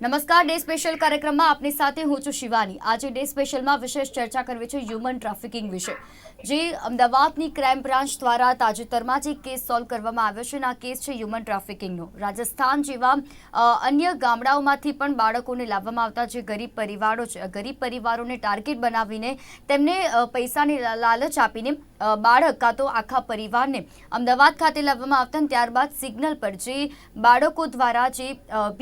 નમસ્કાર, day special કાર્યક્રમમાં આપની સાથે હું છું શિવાની. આજે ડે સ્પેશિયલમાં વિશેષ ચર્ચા કરવી છે હ્યુમન ટ્રાફિકિંગ વિશે. જે અમદાવાદની ક્રાઇમ બ્રાન્ચ દ્વારા તાજેતરમાં જે કેસ સોલ્વ કરવામાં આવ્યો છે આ કેસ છે હ્યુમન ટ્રાફિકિંગનો. રાજસ્થાન જેવા અન્ય ગામડાઓમાંથી પણ બાળકોને લાવવામાં આવતા જે ગરીબ પરિવારો છે, ગરીબ પરિવારોને ટાર્ગેટ બનાવીને તેમને પૈસાની લાલચ આપીને બાળક કાં તો આખા પરિવારને અમદાવાદ ખાતે લાવવામાં આવતા ત્યારબાદ સિગ્નલ પર જે બાળકો દ્વારા જે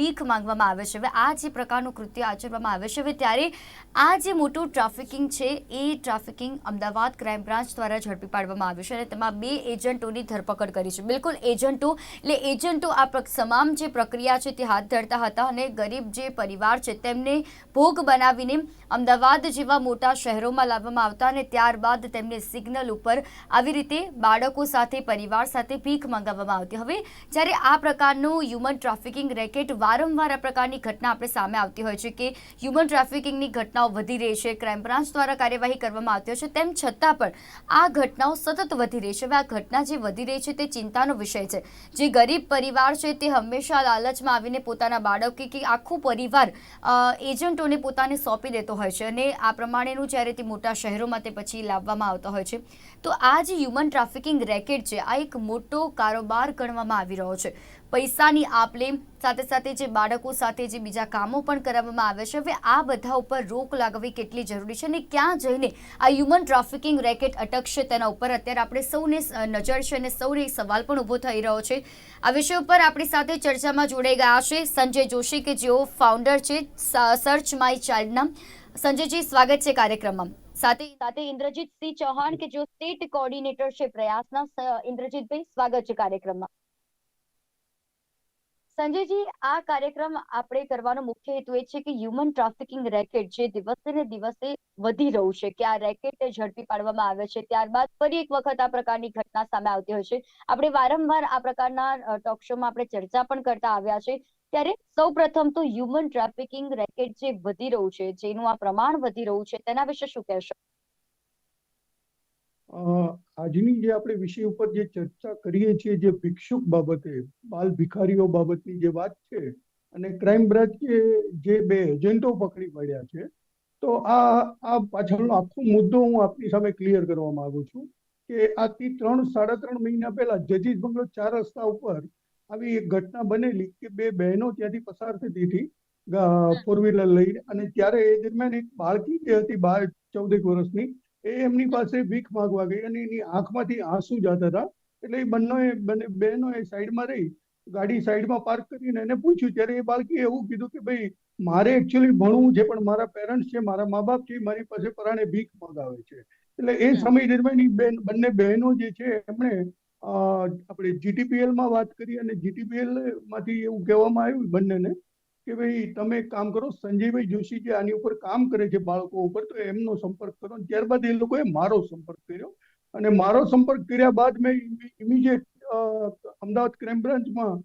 ભીખ માંગવામાં આવે છે હવે આ જે પ્રકારનું કૃત્ય આચરવામાં આવે છે, હવે ત્યારે આ જે મોટું ટ્રાફિકિંગ છે, એ ટ્રાફિકિંગ અમદાવાદ ક્રાઇમ બ્રાન્ચ દ્વારા ઝડપી પાડવામાં આવ્યું છે અને તેમાં બે એજન્ટોની ધરપકડ કરી છે. બિલકુલ એજન્ટો, એટલે એજન્ટો આ તમામ જે પ્રક્રિયા છે તે હાથ ધરતા હતા અને ગરીબ જે પરિવાર છે તેમને ભોગ બનાવીને અમદાવાદ જેવા મોટા શહેરોમાં લાવવામાં આવતા અને ત્યારબાદ તેમને સિગ્નલ ઉપર આવી રીતે બાળકો સાથે, પરિવાર સાથે ભીખ મંગાવવામાં આવતી. હવે જ્યારે આ પ્રકારનું હ્યુમન ટ્રાફિકિંગ રેકેટ વારંવાર આ પ્રકારની ઘટના આપણે સામે આવતી હોય છે કે હ્યુમન ટ્રાફિકિંગની ઘટનાઓ વધી રહી છે ક્રાઇમ બ્રાન્ચ દ્વારા કાર્યવાહી કરવામાં આવતી હોય છે, તેમ છતાં પણ આ ઘટનાઓ સતત વધી રહી છે હવે આ ઘટના જે વધી રહી છે તે ચિંતાનો વિષય છે. જે ગરીબ પરિવાર છે તે હંમેશા લાલચમાં આવીને પોતાના બાળક કે આખું પરિવાર એજન્ટોને પોતાને સોંપી દેતો હોય છે અને આ પ્રમાણેનું જ્યારે તે મોટા શહેરોમાં તે પછી લાવવામાં આવતા હોય છે. તો આ જે હ્યુમન ટ્રાફિકિંગ રેકેટ છે, આ એક મોટો કારોબાર ગણવામાં આવી રહ્યો છે. પૈસાની આપ લે સાથે સાથે જે બાળકો સાથે જે બીજા કામો પણ કરાવવામાં આવે છે, હવે આ બધા ઉપર રોક લાગવી કેટલી જરૂરી છે અને ક્યાં જઈને આ હ્યુમન ટ્રાફિકિંગ રેકેટ અટકશે તેના ઉપર અત્યારે આપણે સૌને નજર છે અને સૌને સવાલ પણ ઊભો થઈ રહ્યો છે. આ વિષય ઉપર આપણી સાથે ચર્ચામાં જોડાઈ ગયા છે સંજય જોશી કે જેઓ ફાઉન્ડર છે સર્ચ માય ચાઇલ્ડના સંજયજી, સ્વાગત છે કાર્યક્રમમાં. સાથે સાથે ઇન્દ્રજીત સિંહ ચૌહાણ કે જેઓ સ્ટેટ કોઓર્ડિનેટર છે પ્રયાસના ઇન્દ્રજીતભાઈ, સ્વાગત છે કાર્યક્રમમાં. સંજયજી, આ કાર્યક્રમ આપણે કરવાનો મુખ્ય હેતુ એ છે કે હ્યુમન ટ્રાફિકિંગ રેકેટ જે દિવસે ને દિવસે વધી રહ્યું છે. કે આ રેકેટ ઝડપી પાડવામાં આવે છે. ત્યારબાદ ફરી એક વખત આ પ્રકારની ઘટના સામે આવતી હોય છે. આપણે વારંવાર આ પ્રકારના ટોક શોમાં આપણે ચર્ચા પણ કરતા આવ્યા છે. ત્યારે સૌ પ્રથમ તો હ્યુમન ટ્રાફિકિંગ રેકેટ જે વધી રહ્યું છે, જેનું આ પ્રમાણ વધી રહ્યું છે, તેના વિશે શું કહેશો? આજની જે આપણે વિષય ઉપર જે ચર્ચા કરીએ છીએ જે ભિક્ષુક બાબતે બાલ ભિખારીઓ બાબતની જે વાત છે અને ક્રાઇમ બ્રાન્ચે જે બે એજન્ટો પકડી પડ્યા છે તો આ આ પાછળનો આખો મુદ્દો હું આપની સામે ક્લિયર કરવા માંગુ છું કે આજથી ત્રણ સાડા ત્રણ મહિના પહેલા જજીસ બંગલો ચાર રસ્તા ઉપર આવી એક ઘટના બનેલી કે બે બહેનો ત્યાંથી પસાર થતી હતી ફોર વ્હીલર લઈને અને ત્યારે એ દરમિયાન એક બાળકી જે હતી બાર ચૌદેક વર્ષની એ એમની પાસે ભીખ માંગવા ગઈ અને એની આંખમાંથી આંસુ જતા હતા. એટલે એ બંને બંને બેનો એ સાઈડમાં રહી ગાડી સાઈડમાં પાર્ક કરીને એને પૂછ્યું. ત્યારે એ બાળકીએ એવું કીધું કે ભાઈ મારે એકચ્યુઅલી ભણવું છે પણ મારા પેરેન્ટ્સ છે મારા મા બાપ છે એ મારી પાસે પરાણે ભીખ માગાવે છે. એટલે એ સમય દરમિયાન બેન બંને બહેનો જે છે એમણે આપણે જીટીપીએલમાં વાત કરી અને જીટીપીએલમાંથી એવું કહેવામાં આવ્યું બંનેને કે ભાઈ તમે કામ કરો સંજયભાઈ જોશી જે આની ઉપર કામ કરે છે બાળકો ઉપર તો એમનો સંપર્ક કરો. ત્યારબાદ એ લોકોએ મારો સંપર્ક કર્યો. અને મારો સંપર્ક કર્યા બાદ મેં ઇમિડિયેટ અમદાવાદ ક્રાઇમ બ્રાન્ચમાં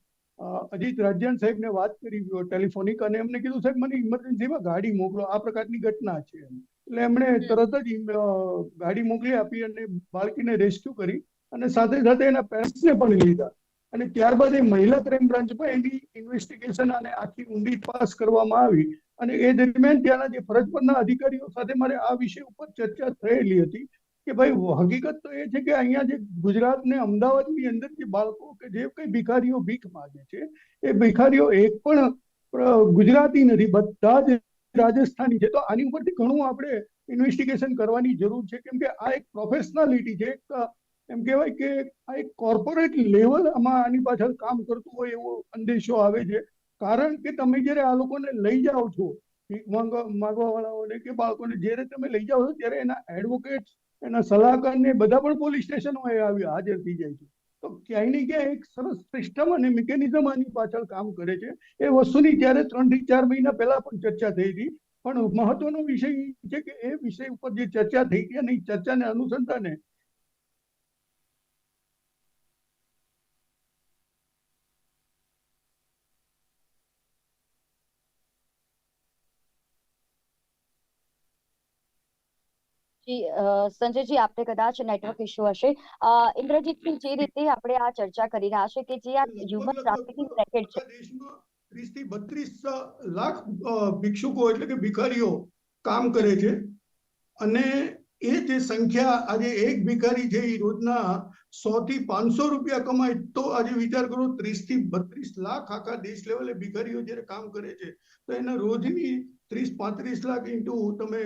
અજીત રાજ્યાન સાહેબને વાત કરી ટેલિફોનિક અને એમને કીધું સાહેબ મને ઇમરજન્સીમાં ગાડી મોકલો. આ પ્રકારની ઘટના છે એટલે એમણે તરત જ ગાડી મોકલી આપી અને બાળકીને રેસ્ક્યુ કરી. અને સાથે સાથે એના પેરેન્ટ્સને પણ લીધા. અને ત્યારબાદ એ મહિલા ક્રાઇમ બ્રાન્ચમાં એની ઇન્વેસ્ટિગેશન અને આખી ઊંડી તપાસ કરવામાં આવી. અને એ દરમિયાન ત્યાંના જે ફરજ પરના અધિકારીઓ સાથે મારે આ વિષય ઉપર ચર્ચા થયેલી હતી કે ભાઈ, હકીકત તો એ છે કે અહીંયા જે ગુજરાત ને અમદાવાદની અંદર જે બાળકો કે જે કઈ ભિખારીઓ ભીખ માગે છે, એ ભિખારીઓ એક પણ ગુજરાતી નથી, બધા જ રાજસ્થાની છે. તો આની ઉપરથી ઘણું આપણે ઇન્વેસ્ટિગેશન કરવાની જરૂર છે. કેમ કે આ એક પ્રોફેશનાલિટી છે, એક એમ કહેવાય કે આ એક કોર્પોરેટ લેવલ આમાં આની પાછળ કામ કરતું હોય એવો અંદેશો આવે છે. કારણ કે તમે જ્યારે આ લોકોને લઈ જાઓ છો ભીખ માંગવા વાળાઓને કે બાળકોને, જ્યારે તમે લઈ જાઓ છો, ત્યારે એના એડવોકેટ એના સલાહકાર ને બધા પણ પોલીસ સ્ટેશનોએ આવી હાજર થઈ જાય છે. તો ક્યાંય ને ક્યાંય એક સરસ સિસ્ટમ અને મિકેનિઝમ આની પાછળ કામ કરે છે. એ વસ્તુની ત્યારે ત્રણથી ચાર મહિના પહેલા પણ ચર્ચા થઈ હતી. પણ મહત્વનો વિષય છે કે એ વિષય ઉપર જે ચર્ચા થઈ હતી અને ચર્ચાને અનુસંધાને સંજયજી આપણે કદાચ નેટવર્ક ઇશ્યુ હશે. ઇન્દ્રજીતસિંહ, જે રીતે આપણે આ ચર્ચા કરી રહ્યા છે કે જે આ હ્યુમન ટ્રાફિકિંગ રેકેટ છે. ત્રીસથી બત્રીસ લાખ ભિક્ષુકો એટલે કે ભિખારીઓ કામ કરે છે. અને એ જે સંખ્યા, આજે એક ભિખારી છે એ રોજના સો થી પાંચસો રૂપિયા કમાય, તો આજે વિચાર કરો ત્રીસથી બત્રીસ લાખ આખા દેશ લેવલે ભિખારીઓ જયારે કામ કરે છે, તો એના રોજની ત્રીસ પાંત્રીસ લાખ ઇન્ટુ તમે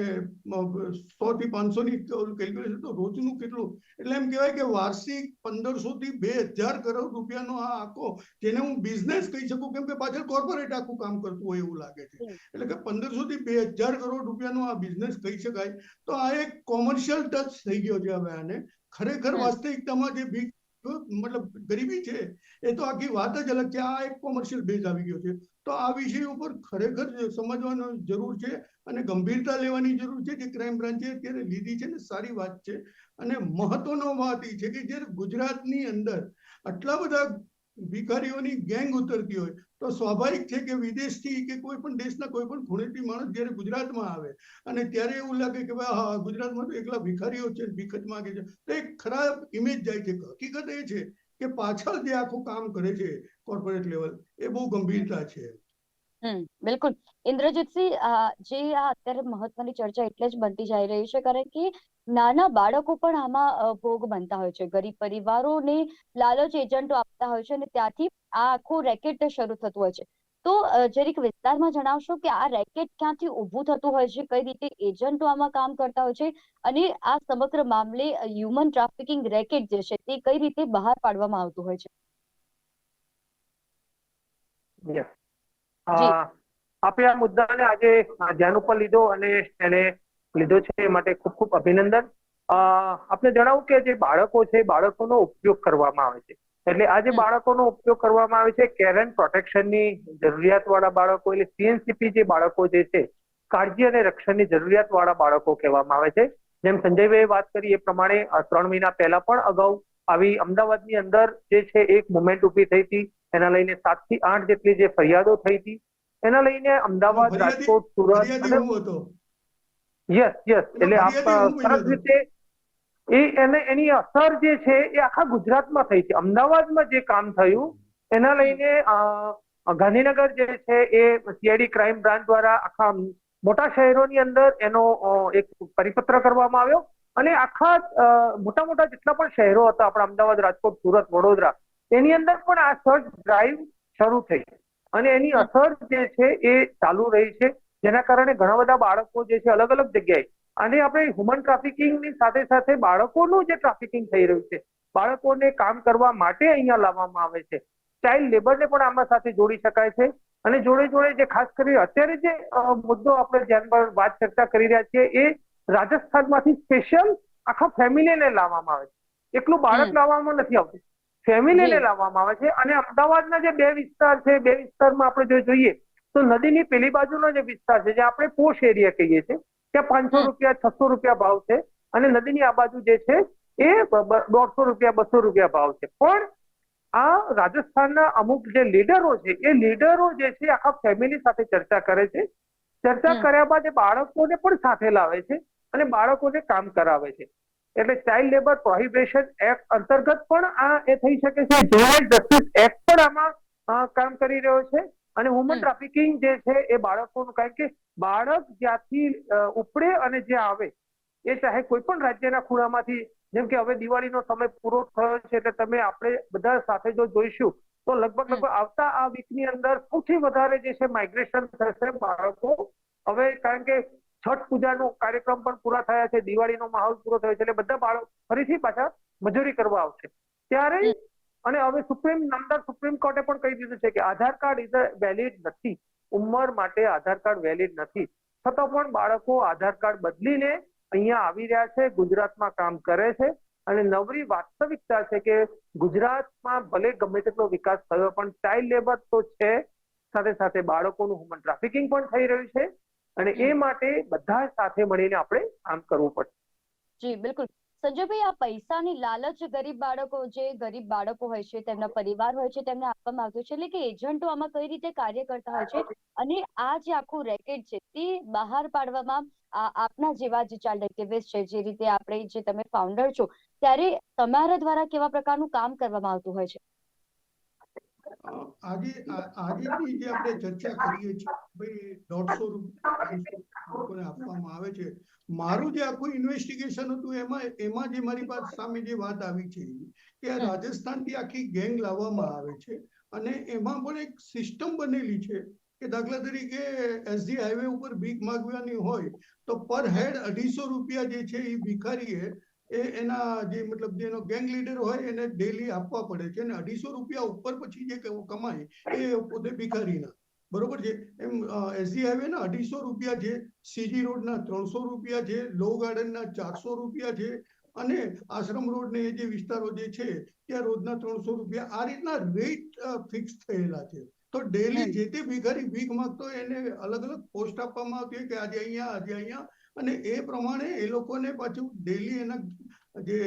સો થી પાંચસો ની કેલ્ક્યુલેશન તો રોજનું કેટલું? એટલે એમ કહેવાય કે વાર્ષિક પંદરસો થી બે હજાર કરોડ રૂપિયાનો આ આખો જેને હું બિઝનેસ કહી શકું કેમ કે પાછળ કોર્પોરેટ આખું કામ કરતું હોય એવું લાગે છે. એટલે કે પંદરસો થી બે હજાર કરોડ રૂપિયાનો આ બિઝનેસ કહી શકાય. તો આ એક કોમર્શિયલ ટચ થઈ ગયો છે હવે આને ખરેખર વાસ્તવિકતામાં જે ભીખ મતલબ ગરીબી છે એ તો આખી વાત જ અલગ છે. આ એક કોમર્શિયલ બેઝ આવી ગયો છે. તો આ વિષય ઉપર ખરેખર સમજવાનો જરૂર છે અને ગંભીરતા લેવાની જરૂર છે જે ક્રાઇમ બ્રાન્ચે અત્યારે લીધી છે ને સારી વાત છે. અને મહત્વનો વાત એ છે કે જ્યારે ગુજરાતની અંદર આટલા બધા ભિખારીઓની ગેંગ ઉતરતી હોય તો સ્વાભાવિક છે કે વિદેશથી કે કોઈ પણ દેશના કોઈ પણ ખૂણેથી માણસ જ્યારે ગુજરાતમાં આવે અને ત્યારે એવું લાગે કે ભાઈ, હા, ગુજરાતમાં તો એકલા ભિખારીઓ છે, ભીખત માગે છે, તો એક ખરાબ ઇમેજ જાય છે. હકીકત એ છે કે પાછળ જે આખું કામ કરે છે કોર્પોરેટ લેવલ એ બહુ ગંભીરતા છે. બિલકુલ. ઇન્દ્રજીતસિંહ જે આ અત્યારે મહત્વની ચર્ચા એટલે જ બનતી જઈ રહી છે, કારણ કે નાના બાળકો પણ આમાં ભોગ બનતા હોય છે. ગરીબ પરિવારોને લાલચ એજન્ટો આપતા હોય છે અને ત્યાંથી આ આખું રેકેટ શરૂ થતું હોય છે. તો જરીક વિસ્તારમાં જણાવશો કે આ રેકેટ ક્યાંથી ઊભું થતું હોય છે? કઈ રીતે એજન્ટો આમાં કામ કરતા હોય છે? અને આ સમગ્ર મામલે હ્યુમન ટ્રાફિકિંગ રેકેટ જે છે તે કઈ રીતે બહાર પાડવામાં આવતું હોય છે. આપણે આ મુદ્દાને આજે ધ્યાન ઉપર લીધો અને એને લીધો છે એ માટે ખૂબ ખૂબ અભિનંદન. અ, આપને જણાવું કે જે બાળકો છે બાળકોનો ઉપયોગ કરવામાં આવે છે. એટલે આ જે બાળકોનો ઉપયોગ કરવામાં આવે છે કેર એન્ડ પ્રોટેક્શનની જરૂરિયાત વાળા બાળકો એટલે સીએનસીપી જે બાળકો જે છે કાળજી અને રક્ષણની જરૂરિયાત વાળા બાળકો કહેવામાં આવે છે. જેમ સંજયભાઈએ વાત કરી એ પ્રમાણે ત્રણ મહિના પહેલા પણ અગાઉ આવી અમદાવાદની અંદર જે છે એક મુવમેન્ટ ઊભી થઈ હતી. એના લઈને સાતથી આઠ જેટલી જે ફરિયાદો થઈ હતી. એના લઈને અમદાવાદ રાજકોટ સુરત યસ યસ એટલે આપ સરસ રીતે એ એને એની અસર જે છે એ આખા ગુજરાતમાં થઈ છે. અમદાવાદમાં જે કામ થયું, એના લઈને ગાંધીનગર જે છે એ સીઆઈડી ક્રાઇમ બ્રાન્ચ દ્વારા આખા મોટા શહેરોની અંદર એનો એક પરિપત્ર કરવામાં આવ્યો અને આખા મોટા મોટા જેટલા પણ શહેરો હતા, આપણા અમદાવાદ, રાજકોટ, સુરત, વડોદરા, એની અંદર પણ આ સર્ચ ડ્રાઈવ શરૂ થઈ. અને એની અસર જે છે એ ચાલુ રહી છે. જેના કારણે ઘણા બધા બાળકો જે છે અલગ અલગ જગ્યાએ અને આપણે હ્યુમન ટ્રાફિકિંગની સાથે સાથે બાળકોનું જે ટ્રાફિકિંગ થઈ રહ્યું છે બાળકોને કામ કરવા માટે અહીંયા લાવવામાં આવે છે. ચાઇલ્ડ લેબરને પણ આમાં સાથે જોડી શકાય છે. અને જોડે જોડે જે ખાસ કરી અત્યારે જે મુદ્દો આપણે ધ્યાનમાં વાત ચર્ચા કરી રહ્યા છીએ એ રાજસ્થાનમાંથી સ્પેશિયલ આખા ફેમિલીને લાવવામાં આવે છે. એકલું બાળક લાવવામાં નથી આવતું. ફેમિલીને લાવવામાં આવે છે. અને અમદાવાદના જે બે વિસ્તાર છે બે વિસ્તારમાં આપણે જો જોઈએ તો નદીની પેલી બાજુનો જે વિસ્તાર છે જે આપણે પોશ એરિયા કહીએ છીએ ત્યાં પાંચસો રૂપિયા છસો રૂપિયા ભાવ છે. અને નદીની આ બાજુ જે છે એ દોઢસો રૂપિયા બસો રૂપિયા ભાવ છે. પણ આ રાજસ્થાનના અમુક જે લીડરો છે એ લીડરો જે છે આખા ફેમિલી સાથે ચર્ચા કરે છે. ચર્ચા કર્યા બાદ એ બાળકોને પણ સાથે લાવે છે અને બાળકોને કામ કરાવે છે. એટલે ચાઇલ્ડ લેબર પ્રોહિબિશન એક્ટ અંતર્ગત પણ આ એ થઈ શકે છે. જુવાઇલ જસ્ટિસ એક્ટ પણ આમાં કામ કરી રહ્યો છે. અને હ્યુમન ટ્રાફિકિંગ જે છે એ બાળકોનું કારણ કે બાળક જ્યાંથી ઉપડે અને જે આવે એ ચાહે કોઈ પણ રાજ્યના ખૂણામાંથી જેમ કે હવે દિવાળીનો સમય પૂરો થયો છે એટલે તમે આપણે બધા સાથે જો જોઈશું તો લગભગ લગભગ આવતા આ વીકની અંદર સૌથી વધારે જે છે માઇગ્રેશન થશે બાળકો. હવે કારણ કે છઠ પૂજાનો કાર્યક્રમ પણ પૂરા થયા છે દિવાળીનો માહોલ પૂરો થયો છે એટલે બધા બાળકો ફરીથી પાછા મજૂરી કરવા આવશે. ત્યારે અને હવે સુપ્રીમ નામદાર સુપ્રીમ કોર્ટે પણ કહી દીધું છે કે આધાર કાર્ડ ઇઝ વેલિડ નથી. ઉંમર માટે આધાર કાર્ડ વેલિડ નથી. છતાં પણ બાળકો આધાર કાર્ડ બદલીને અહીંયા આવી રહ્યા છે ગુજરાતમાં કામ કરે છે અને નવરી વાસ્તવિકતા છે કે ગુજરાતમાં ભલે ગમે તેટલો વિકાસ થયો પણ ચાઇલ્ડ લેબર તો છે. સાથે સાથે બાળકોનું હ્યુમન ટ્રાફિકિંગ પણ થઈ રહ્યું છે અને એ માટે બધા સાથે મળીને આપણે કામ કરવું પડશે. જી બિલકુલ. સંજયભાઈ, આ પૈસાની લાલચ ગરીબ બાળકો જે ગરીબ બાળકો હોય છે, તેમના પરિવાર હોય છે, તેમને આપવામાં આવતું છે, એટલે કે એજન્ટો આમાં કઈ રીતે કાર્ય કરતા હોય છે અને આ જે આખું રેકેટ છે તે બહાર પાડવામાં આપના જેવા જે ચાઇલ્ડ એક્ટિવિસ્ટ છે, જે રીતે આપણે જે તમે ફાઉન્ડર છો, ત્યારે તમારા દ્વારા કેવા પ્રકારનું કામ કરવામાં આવતું હોય છે? આજે આજેની જે આપણે ચર્ચા કરીએ છીએ, ભાઈ દોઢસો લોકોને આપવામાં આવે છે. મારું જે આખું ઇન્વેસ્ટિગેશન હતું, એમાં એમાં જે મારી પાસે સામે જે વાત આવી છે, કે રાજસ્થાનથી આખી ગેંગ લાવવામાં આવે છે અને એમાં પણ એક સિસ્ટમ બનેલી છે કે દાખલા તરીકે એસજી હાઈવે ઉપર ભીખ માગવાની હોય, તો પર હેડ અઢીસો રૂપિયા જે છે એ ભિખારીએ એ એના જે મતલબ જેનો ગેંગ લીડર હોય એને ડેલી આપવા પડે છે અને અઢીસો રૂપિયા ઉપર પછી જે કમાય એ પોતે ભિખારીના. બરોબર છે? એમ એસજી હાઈવે ના અઢીસો રૂપિયા છે સીજી રોડ ના ત્રણસો રૂપિયા છે લો ગાર્ડન ના ચારસો રૂપિયા છે અને આશ્રમ રોડ ને એ જે વિસ્તારો જે છે ત્યાં રોજના ત્રણસો રૂપિયા આ રીતના રેટ ફિક્સ થયેલા છે. તો ડેલી જે તે ભિખારી ભીખ માંગતો એને અલગ અલગ પોસ્ટ આપવામાં આવતી હોય કે આજે અહીંયા આજે અહીંયા અને એ પ્રમાણે એ લોકોને પાછું ડેલી એના જે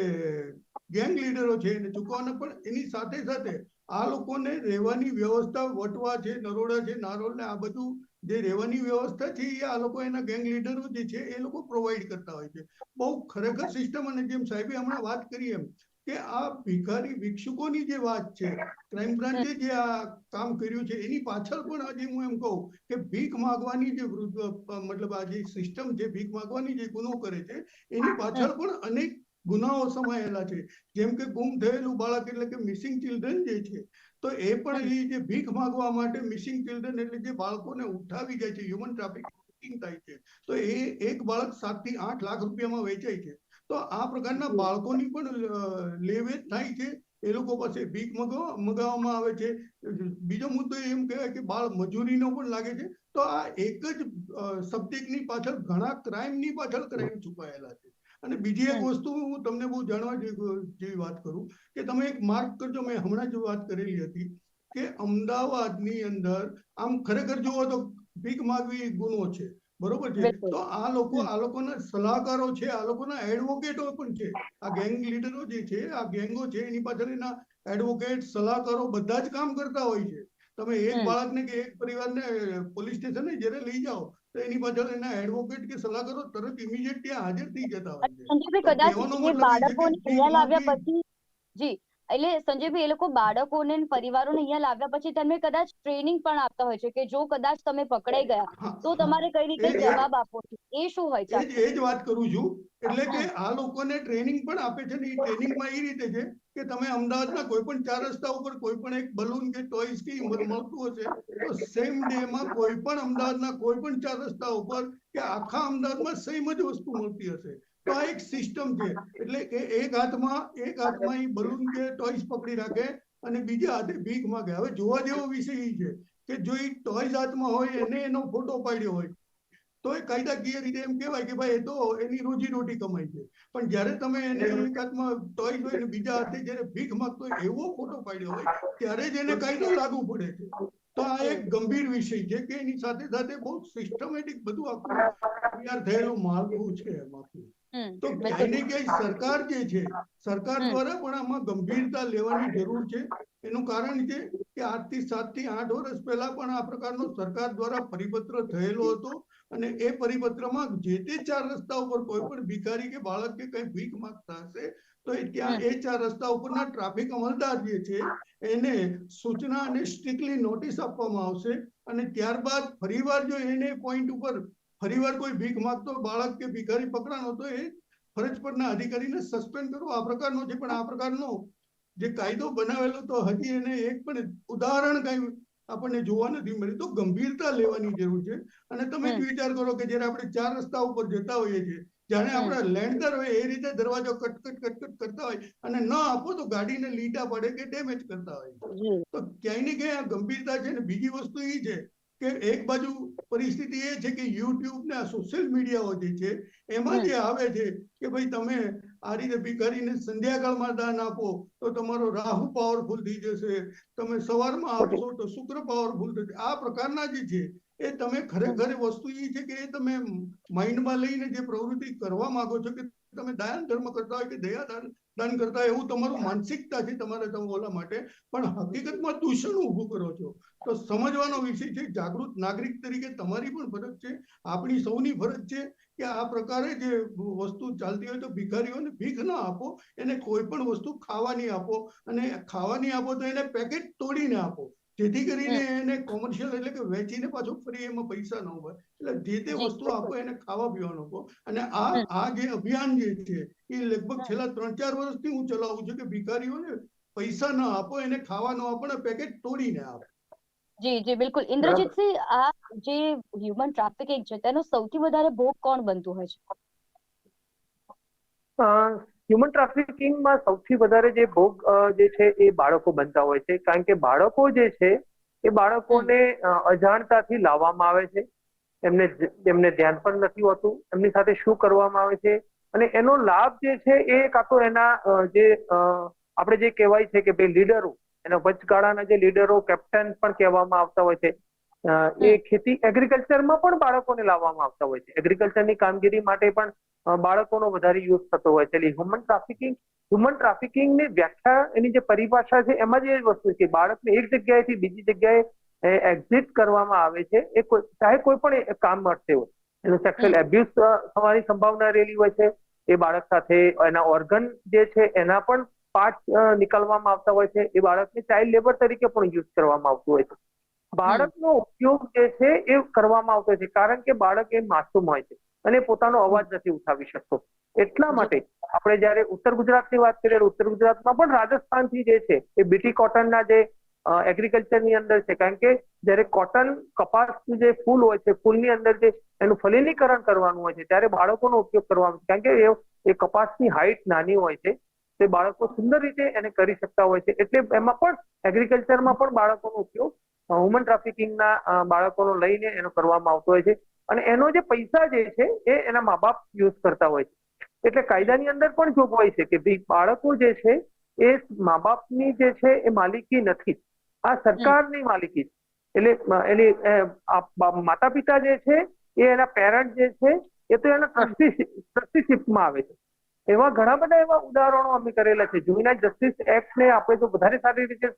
ગેંગ લીડરો છે એને ચૂકવવાના, પણ એની સાથે સાથે આ લોકોને રહેવાની વ્યવસ્થા વટવા છે, નરોડા છે, નારોલ ને આ બધું જે રહેવાની વ્યવસ્થા છે, એ આ લોકો એના ગેંગ લીડરો જે છે, એ લોકો પ્રોવાઈડ કરતા હોય છે. બહુ ખરેખર સિસ્ટમ અને જેમ સાહેબે હમણાં વાત કરી એમ કે આ ભિખારી ભિક્ષુકોની જે વાત છે ક્રાઇમ બ્રાન્ચે જે આ કામ કર્યું છે, એની પાછળ પણ આજે હું એમ કહું કે ભીખ માગવાની જે મતલબ આ જે સિસ્ટમ જે ભીખ માગવાની જે ગુનો કરે છે, એની પાછળ પણ અનેક ગુનાઓ સમાયેલા છે. જેમ કે ગુમ થયેલું બાળક એટલે કે મિસિંગ ચિલ્ડ્રન જે છે, તો એ પણ એ જે ભીખ માગવા માટે મિસિંગ ચિલ્ડ્રન એટલે જે બાળકોને ઉઠાવી જાય છે હ્યુમન ટ્રાફિકિંગ થાય છે, તો એ એક બાળક સાતથી આઠ લાખ રૂપિયામાં વેચાય છે. તો આ પ્રકારના બાળકોની પણ લેવે લેવેચ થાય છે. એ લોકો પાસે ભીખ મગાવવામાં આવે છે. બીજો મુદ્દો એમ કહેવાય કે બાળ મજૂરીનો પણ લાગે છે. તો આ એક જ સબ્જેક્ટની પાછળ ઘણા ક્રાઇમની પાછળ ક્રાઇમ છુપાયેલા છે. અને બીજી એક વસ્તુ હું તમને બહુ જાણવા જેવી જેવી વાત કરું કે તમે એક માર્ક કરજો મેં હમણાં જ વાત કરેલી હતી કે અમદાવાદની અંદર આમ ખરેખર જુઓ તો ભીખ માગવી ગુનો છે. બરોબર છે? તો આ લોકો આ લોકોના સલાહકારો છે આ લોકોના એડવોકેટો પણ છે. આ ગેંગ લીડરો જે છે આ ગેંગો છે એની પાછળ એના એડવોકેટ સલાહકારો બધા જ કામ કરતા હોય છે. તમે એક. બાળકને કે એક પરિવારને પોલીસ સ્ટેશને જ્યારે લઈ જાઓ તો એની પાછળ એના એડવોકેટ કે સલાહકારો તરત ઇમિડિયેટ ત્યાં હાજર થઈ જતા હોય છે. કદાચ બાળકોને અહીંયા લાવ્યા પછી જી. એટલે સંજયભાઈ એ લોકો બાળકોને પરિવારોને અહીંયા લાવ્યા પછી તમે કદાચ ટ્રેનિંગ પણ આપતા હોય છે કે જો કદાચ તમે પકડાઈ ગયા તો તમારે કઈ રીતે જવાબ આપવો છે? એ શું હોય છે? એ જ વાત કરું છું. એટલે કે આ લોકોને ટ્રેનિંગ પણ આપે છે ને એ ટ્રેનિંગમાં એ રીતે છે કે તમે અમદાવાદના કોઈ પણ ચાર રસ્તા ઉપર કોઈ પણ એક બલૂન કે ટોયસ કે મળ- મળતું હશે તો સેમ ડે માં કોઈ પણ અમદાવાદના કોઈ પણ ચાર રસ્તા ઉપર કે આખા અમદાવાદમાં સેમ જ વસ્તુ મળતી હશે. તો આ એક સિસ્ટમ છે. એટલે કે એક હાથમાં એક હાથમાં એ બલૂન કે ટોયસ પકડી રાખે અને બીજા હાથે ભીખ માગે. હવે જોવા જેવો વિષય એ છે કે જો એ ટોયસ હાથમાં હોય એને એનો ફોટો પાડ્યો હોય તો એ કાયદાકીય રીતે એમ કહેવાય કે ભાઈ એ તો એની રોજી રોટી કમાય છે. પણ જ્યારે તમે એને એક હાથમાં ટોયસ હોય ને બીજા હાથે જ્યારે ભીખ માંગતો હોય એવો ફોટો પાડ્યો હોય ત્યારે જ એને કાયદો લાગુ પડે છે. તો આ એક ગંભીર વિષય છે કે એની સાથે સાથે બહુ સિસ્ટમેટિક બધું આખું તૈયાર થયેલું માળખું છે એમ. તો. ક્યાંય ક્યાંય સરકાર જે છે સરકાર દ્વારા પણ આમાં ગંભીરતા લેવાની જરૂર છે એનું કારણ છે કે આજથી સાતથી આઠ વર્ષ પહેલા પણ આ પ્રકારનો સરકાર દ્વારા પરિપત્ર થયેલો હતો અને એ પરિપત્રમાં જે તે ચાર રસ્તા ઉપર કોઈ પણ ભિખારી કે બાળક કે કઈ ભીખ માંગતા હશે તો એ ત્યાં એ ચાર રસ્તા ઉપરના ટ્રાફિક અમલદાર જે છે એને સૂચના અને સ્ટ્રિક્ટલી નોટિસ આપવામાં આવશે અને ત્યારબાદ ફરીવાર જો એને પોઈન્ટ ઉપર ફરીવાર કોઈ ભીખ માંગતો બાળક કે ભિખારી પકડાણો તો એ ફરજ પરના અધિકારીને સસ્પેન્ડ કરવો આ પ્રકારનો છે પણ આ પ્રકારનો જે કાયદો બનાવેલો તો હજી એને એક પણ ઉદાહરણ કઈ આપણને જોવા નથી મળ્યું. તો ગંભીરતા લેવાની જરૂર છે. અને તમે જ વિચાર કરો કે જ્યારે આપણે ચાર રસ્તા ઉપર જતા હોઈએ છીએ જાણે આપણા લેન્ડર હોય એ રીતે દરવાજો કટકટ કટકટ કરતા હોય અને ન આપો તો ગાડીને લીટા પડે કે ડેમેજ કરતા હોય. તો ક્યાંય ને ક્યાંય આ ગંભીરતા છે ને બીજી વસ્તુ એ છે કે એક બાજુ પરિસ્થિતિ એ છે કે યુટ્યુબ ને સોશિયલ મીડિયાઓ જે છે એમાં જે આવે છે કે ભાઈ તમે આ રીતે ભિખારીને સંધ્યાકાળમાં દાન આપો તો તમારો રાહુ પાવરફુલ થઈ જશે. તમે સવારમાં આપશો તો શુક્ર પાવરફુલ થશે. આ પ્રકારના જે છે એ તમે ખરેખર વસ્તુ એ છે કે એ તમે માઇન્ડમાં લઈને જે પ્રવૃત્તિ કરવા માંગો છો કે તમે દાન ધર્મ કરતા હોય કે દયા દાન દાન કરતા એવું તમારું માનસિકતાથી તમારે તમે ઓલા માટે, પણ હકીકતમાં દૂષણ ઊભું કરો છો? તો સમજવાનો વિષય છે, જાગૃત નાગરિક તરીકે તમારી પણ ફરજ છે, આપણી સૌની ફરજ છે કે આ પ્રકારે જે વસ્તુ ચાલતી હોય તો ભિખારીઓને ભીખ ના આપો, એને કોઈ પણ વસ્તુ ખાવાની આપો, અને ખાવાની આપો તો એને પેકેટ તોડીને આપો. જેથી કરીને એને કોમર્શિયલ એટલે કે વેચીને પાછો ફરી એમાં પૈસા ન હોય. એટલે જે તે વસ્તુ આપો એને ખાવા પીવાનું આપો અને આ. આ જે અભિયાન જે છે એ લગભગ છેલ્લા ત્રણ ચાર વર્ષથી હું ચલાવું છું કે ભિખારીઓને પૈસા ન આપો એને ખાવા ન આપો પેકેટ તોડીને આપો. જી જી બિલકુલ. ઇન્દ્રજીતસિંહ આ જે હ્યુમન ટ્રાફિકિંગ છે તેનો સૌથી વધારે ભોગ કોણ બનતું હોય છે? હ્યુમન ટ્રાફિકિંગમાં સૌથી વધારે જે ભોગ જે છે એ બાળકો બનતા હોય છે. કારણ કે બાળકો જે છે એ બાળકોને અજાણતાથી લાવવામાં આવે છે. એમને એમને ધ્યાન પણ નથી હોતું. એમની સાથે શું કરવામાં આવે છે? અને એનો લાભ જે છે એ કાં તો એના જે આપણે જે કહેવાય છે કે ભાઈ લીડરો એના વચગાળાના જે લીડરો કેપ્ટન પણ કહેવામાં આવતા હોય છે. એ ખેતી એગ્રીકલ્ચરમાં પણ બાળકોને લાવવામાં આવતા હોય છે. એગ્રીકલ્ચરની કામગીરી માટે પણ બાળકોનો વધારે યુઝ થતો હોય છે. એટલે હ્યુમન ટ્રાફિકિંગ હ્યુમન ટ્રાફિકિંગની વ્યાખ્યા એની જે પરિભાષા છે એમાં જ એ વસ્તુ છે બાળકને એક જગ્યાએથી બીજી જગ્યાએ એક્ઝિટ કરવામાં આવે છે. એ કોઈ ચાહે કોઈ પણ કામ મળશે હોય. એનો સેક્સ્યુઅલ એબ્યુઝ થવાની સંભાવના રહેલી હોય છે. એ બાળક સાથે એના ઓર્ગન જે છે એના પણ પાર્ટ નીકળવામાં આવતા હોય છે. એ બાળકને ચાઇલ્ડ લેબર તરીકે પણ યુઝ કરવામાં આવતું હોય છે. બાળકનો ઉપયોગ જે છે એ કરવામાં આવતો છે. કારણ કે બાળક એ માસૂમ હોય છે. અને પોતાનો અવાજ નથી ઉઠાવી શકતો. એટલા માટે આપણે જયારે ઉત્તર ગુજરાતની વાત કરીએ, ઉત્તર ગુજરાતમાં પણ રાજસ્થાનથી જે છે, એ બીટી કોટનના જે એગ્રીકલ્ચરની અંદર છે. કારણ કે જ્યારે કોટન કપાસનું જે ફૂલ હોય છે, ફૂલની અંદર જે એનું ફલિનીકરણ કરવાનું હોય છે, ત્યારે બાળકોનો ઉપયોગ કરવાનો છે. કારણ કે એ- કપાસની હાઈટ નાની હોય છે, તે બાળકો સુંદર રીતે એને કરી શકતા હોય છે. એટલે એમાં પણ એગ્રીકલ્ચરમાં પણ બાળકોનો ઉપયોગ હ્યુમન ટ્રાફિકિંગના બાળકોનો લઈને એનો કરવામાં આવતો હોય છે. અને એનો જે પૈસા જે છે, એ એના મા બાપ યુઝ કરતા હોય છે. એટલે કાયદાની અંદર પણ જોગવાઈ છે કે ભાઈ બાળકો જે છે, એ મા બાપની જે છે, એ માલિકી નથી. આ સરકારની માલિકી છે. એટલે એની માતા પિતા જે છે, એ એના પેરેન્ટ જે છે, એ તો એના ટ્રસ્ટી ટ્રસ્ટીશીપમાં આવે છે. એવા ઘણા બધા એવા ઉદાહરણો અમે કરેલા છે. જુમિનાઇલ જસ્ટિસ એક્ટ ને આપણે જો વધારે સારી રીતે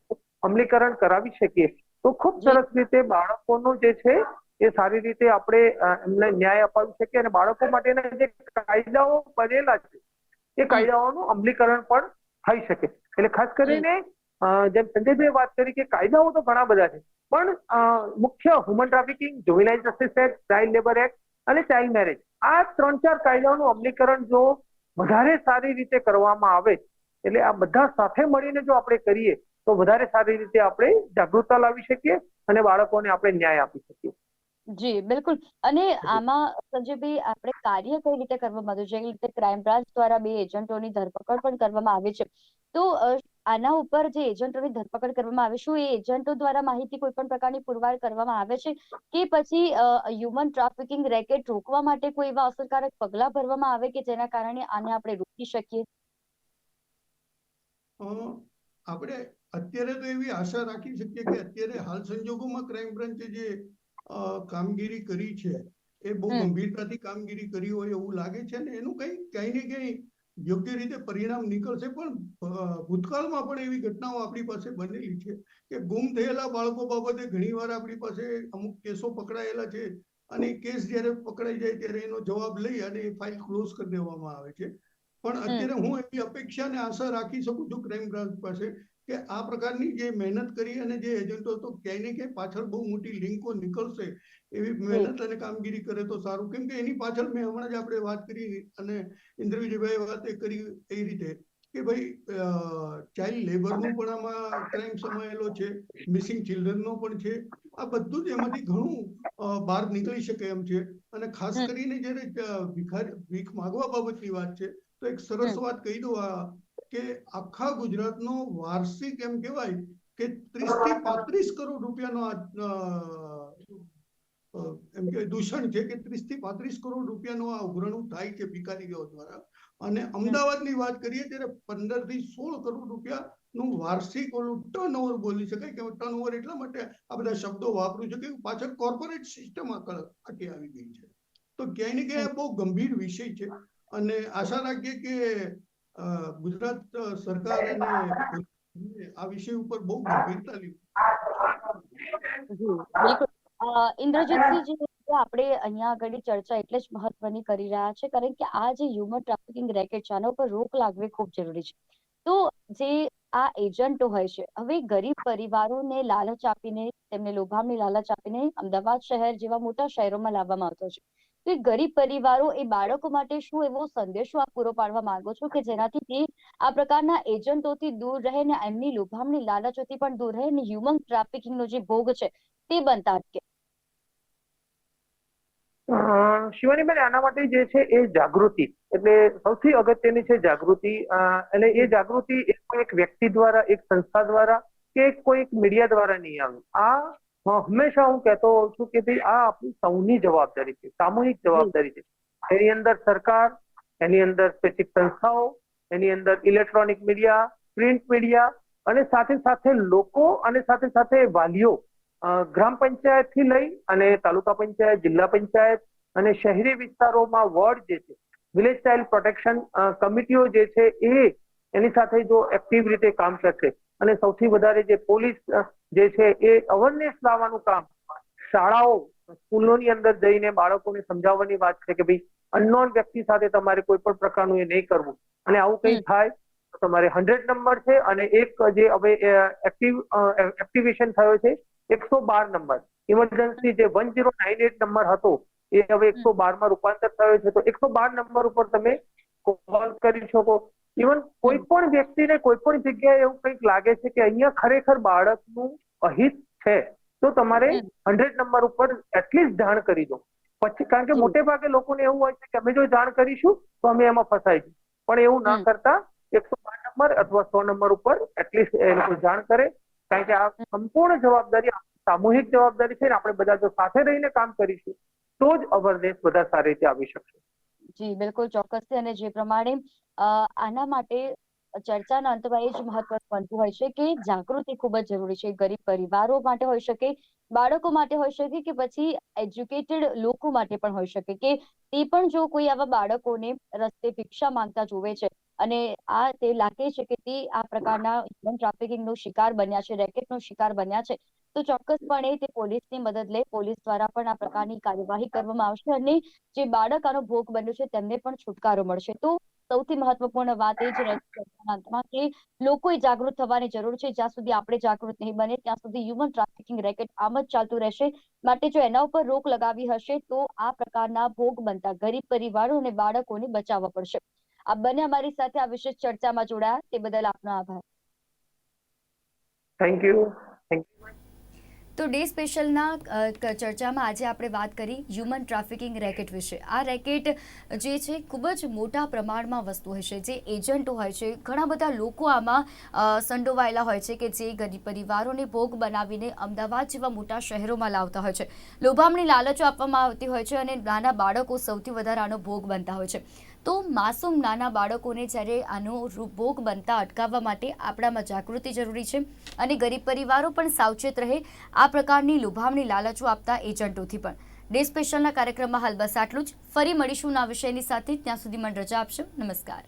અમલીકરણ કરાવી શકીએ, તો ખૂબ સરસ રીતે બાળકોનો જે છે એ સારી રીતે આપણે એમને ન્યાય અપાવી શકીએ અને બાળકો માટેના જે કાયદાઓ બનેલા છે, એ કાયદાઓનું અમલીકરણ પણ થઈ શકે. એટલે ખાસ કરીને જેમ સંજયભાઈ વાત કરી કે કાયદાઓ તો ઘણા બધા છે, પણ મુખ્ય human trafficking juvenile justice act, child labour act અને ચાઇલ્ડ મેરેજ, આ ત્રણ ચાર કાયદાઓનું અમલીકરણ જો વધારે સારી રીતે કરવામાં આવે, એટલે આ બધા સાથે મળીને જો આપણે કરીએ, તો વધારે સારી રીતે આપણે જાગૃતતા લાવી શકીએ અને બાળકોને આપણે ન્યાય આપી શકીએ. જી બિલકુલ. અને આમાં સંજયભાઈ આપણે કાર્ય કઈ રીતે કરવામાં આવ્યું છે રીતે ક્રાઇમ બ્રાન્ચ દ્વારા બે એજન્ટોની ધરપકડ પણ કરવામાં આવી છે. તો આના ઉપર જે એજન્ટોની ધરપકડ કરવામાં આવે શું એ એજન્ટો દ્વારા માહિતી કોઈ પણ પ્રકારની પુરવાર કરવામાં આવે છે? કે પછી હ્યુમન ટ્રાફિકિંગ રેકેટ રોકવા માટે કોઈ એવા અસરકારક પગલાં ભરવામાં આવે કે જેના કારણે આને આપણે રોકી શકીએ? આપણે અત્યારે તો એવી આશા રાખી શકીએ કે અત્યારે હાલ સંજોગોમાં ક્રાઇમ બ્રાન્ચે જે કામગીરી કરી છે. એ બહુ ગંભીરતાથી કામગીરી કરી હોય એવું લાગે છે ને? એનું કઈ કઈ ને કઈ યોગ્ય રીતે પરિણામ નીકળશે પણ ભૂતકાળમાં પણ એવી ઘટનાઓ આપણી પાસે બનેલી છે કે ગુમ થયેલા બાળકો બાબતે ઘણીવાર આપણી પાસે અમુક કેસો પકડાયેલા છે અને કેસ જ્યારે પકડાઈ જાય ત્યારે એનો જવાબ લઈ અને એ ફાઇલ ક્લોઝ કરી દેવામાં આવે છે. પણ અત્યારે હું એવી અપેક્ષા અને આશા રાખી શકું છું ક્રાઇમ બ્રાન્ચ પાસે કે આ પ્રકારની જે મહેનત કરી અને જે એજન્ટો તો ક્યાંય ને ક્યાંય પાછળ બહુ મોટી લિંકો નીકળશે એવી મહેનત અને કામગીરી કરે તો સારું. કેમ કે એની પાછળ મેં હમણાં જ આપણે વાત કરી અને ઇન્દ્રવિજયભાઈ વાત કરી એ રીતે કે ભાઈ ચાઇલ્ડ લેબરનું પણ આમાં ક્રાઇમ સમાયેલો છે મિસિંગ ચિલ્ડ્રનનો પણ છે. આ બધું જ એમાંથી ઘણું બહાર નીકળી શકે એમ છે. અને ખાસ કરીને જ્યારે ભિખારી ભીખ માગવા બાબતની વાત છે તો એક સરસ વાત કહી દઉં આ કે આખા ગુજરાતનો વાર્ષિક એમ કહેવાય કે ત્રીસથી પાંત્રીસ કરોડ રૂપિયાનો એમ કે દૂષણ છે કે ત્રીસથી પાંત્રીસ કરોડ રૂપિયાનું આ ઉઘરાણું થાય છે ભિખારીઓ દ્વારા. અને અમદાવાદની વાત કરીએ ત્યારે પંદરથી સોળ કરોડ રૂપિયાનું વાર્ષિક ઓલું ટર્ન ઓવર બોલી શકાય કે ટર્ન ઓવર એટલા માટે આ બધા શબ્દો વાપરું છું કે પાછળ કોર્પોરેટ સિસ્ટમ આખી આવી ગઈ છે. તો ક્યાંય ને ક્યાંય બહુ ગંભીર વિષય છે. અને આશા રાખીએ કે ગુજરાત સરકાર આ વિષય ઉપર બહુ ગંભીરતા અ, ઇન્દ્રજીતસિંહ આપણે અહીંયા આગળ ચર્ચા એટલે જ મહત્વની કરી રહ્યા છે કારણ કે આ જે હ્યુમન ટ્રાફિકિંગ રેકેટ છે આના ઉપર રોક લાગવી ખૂબ જરૂરી છે. તો જે આ એજન્ટો હોય છે હવે ગરીબ પરિવારોને લાલચ આપીને તેમને લોભામણી લાલચ આપીને અમદાવાદ શહેર જેવા મોટા શહેરોમાં લાવવામાં આવતો છે. તો એ ગરીબ પરિવારો એ બાળકો માટે શું એવો સંદેશો આપ પૂરો પાડવા માંગો છો કે જેનાથી તે આ પ્રકારના એજન્ટોથી દૂર રહે ને એમની લોભામણી લાલચોથી પણ દૂર રહે ને હ્યુમન ટ્રાફિકિંગનો જે ભોગ છે તે બનતા અટકે? શિવાનીબેન, આના માટે જે છે એ જાગૃતિ, એટલે સૌથી અગત્યની છે જાગૃતિ એટલે એ જાગૃતિ એક વ્યક્તિ દ્વારા, એક સંસ્થા દ્વારા કે કોઈ એક મીડિયા દ્વારા નહીં આવે. આ હંમેશા હું કહેતો હોઉં છું કે ભાઈ, આ આપણી સૌની જવાબદારી છે, સામૂહિક જવાબદારી છે. એની અંદર સરકાર, એની અંદર સ્પેસિફિક સંસ્થાઓ, એની અંદર ઇલેક્ટ્રોનિક મીડિયા પ્રિન્ટ મીડિયા અને સાથે સાથે લોકો અને સાથે સાથે વાલીઓ ગ્રામ પંચાયતથી લઈ અને તાલુકા પંચાયત, જિલ્લા પંચાયત અને શહેરી વિસ્તારોમાં વોર્ડ જે છે વિલેજ ચાઇલ્ડ પ્રોટેક્શન કમિટીઓ જે છે એ એની સાથે જો એક્ટિવ રીતે કામ કરશે અને સૌથી વધારે જે પોલીસ જે છે એ અવેરનેસ લાવવાનું કામ શાળાઓ સ્કૂલોની અંદર જઈને બાળકોને સમજાવવાની વાત છે કે ભાઈ અનનોન વ્યક્તિ સાથે તમારે કોઈ પણ પ્રકારનું એ નહીં કરવું. અને આવું કંઈ થાય તમારે હંડ્રેડ નંબર છે અને એક જે હવે એક્ટિવ એક્ટિવેશન થયો છે એકસો બાર નંબર ઇમરજન્સી જે one zero nine eight number હતો એ હવે એકસો બારમાં રૂપાંતર થયો છે. તો એકસો બાર નંબર ઉપર તમે કોલ કરી શકો. ઇવન કોઈ પણ વ્યક્તિને કોઈ પણ જગ્યાએ એવું કંઈક લાગે છે કે અહીંયા ખરેખર બાળકનું અહિત છે તો તમારે હંડ્રેડ નંબર ઉપર એટલીસ્ટ જાણ કરી દો. પછી કારણ કે મોટે ભાગે લોકોને એવું હોય છે કે અમે જો જાણ કરીશું તો અમે એમાં ફસાઈ જઈશું. પણ એવું ના કરતા એકસો પાંચ નંબર અથવા સો નંબર ઉપર એટલીસ્ટ એ લોકો જાણ કરે. કારણ કે આ સંપૂર્ણ જવાબદારી સામૂહિક જવાબદારી છે ને આપણે બધા જો સાથે રહીને કામ કરીશું તો જ અવેરનેસ બધા સારી રીતે આવી શકશે. જી, બિલકુલ ચોક્કસથી અને જે પ્રમાણે આના માટે ચર્ચાના અંતમાં એ જ મહત્વનું બનતું હોય છે કે જાગૃતિ ખૂબ જ જરૂરી છે. ગરીબ પરિવારો માટે હોઈ શકે, બાળકો માટે હોઈ શકે કે પછી એજ્યુકેટેડ લોકો માટે પણ હોઈ શકે કે તે પણ જો કોઈ આવા બાળકોને રસ્તે ભિક્ષા માંગતા જોવે છે અને આ તે લાગે છે કે તે આ પ્રકારના હ્યુમન ટ્રાફિકિંગનો શિકાર બન્યા છે રેકેટનો શિકાર બન્યા છે તો ચોક્કસપણે તે પોલીસની મદદ લે. પોલીસ દ્વારા પણ આ પ્રકારની કાર્યવાહી કરવામાં આવશે અને જે બાળક આનો ભોગ બન્યો છે તેમને પણ છુટકારો મળશે. તો સૌથી મહત્વપૂર્ણ વાત એ જ કે લોકોએ જાગૃત થવાની જરૂર છે. જ્યાં સુધી આપણે જાગૃત નહીં બને ત્યાં સુધી હ્યુમન ટ્રાફિકિંગ રેકેટ આમ જ ચાલતું રહેશે. માટે જો એના ઉપર રોક લગાવી હશે તો આ પ્રકારના ભોગ બનતા ગરીબ પરિવારો અને બાળકોને બચાવવા પડશે. આ બંને અમારી સાથે આ વિશેષ ચર્ચામાં જોડાયા. તે બદલ આપનો આભાર. થેન્ક યુ થેન્ક યુ તો ડે સ્પેશિયલના ચર્ચામાં આજે આપણે વાત કરી હ્યુમન ટ્રાફિકિંગ રેકેટ વિશે. આ રેકેટ જે છે ખૂબ જ મોટા પ્રમાણમાં વસ્તુ હોય છે, જે એજન્ટો હોય છે, ઘણા બધા લોકો આમાં સંડોવાયેલા હોય છે કે જે ગરીબ પરિવારોને ભોગ બનાવીને અમદાવાદ જેવા મોટા શહેરોમાં લાવતા હોય છે. લોભામણી લાલચો આપવામાં આવતી હોય છે અને નાના બાળકો સૌથી વધારે આનો ભોગ બનતા હોય છે. તો માસૂમ નાના બાળકોને જ્યારે આનો ભોગ બનતા અટકાવવા માટે આપણામાં જાગૃતિ જરૂરી છે અને ગરીબ પરિવારો પણ સાવચેત રહે, આ પ્રકારની લુભામણી લાલચો આપતા એજન્ટોથી પણ. ડે સ્પેશિયલના કાર્યક્રમમાં હાલ બસ આટલું જ. ફરી મળીશું આ વિષયની સાથે. ત્યાં સુધી મને રજા આપશો. નમસ્કાર.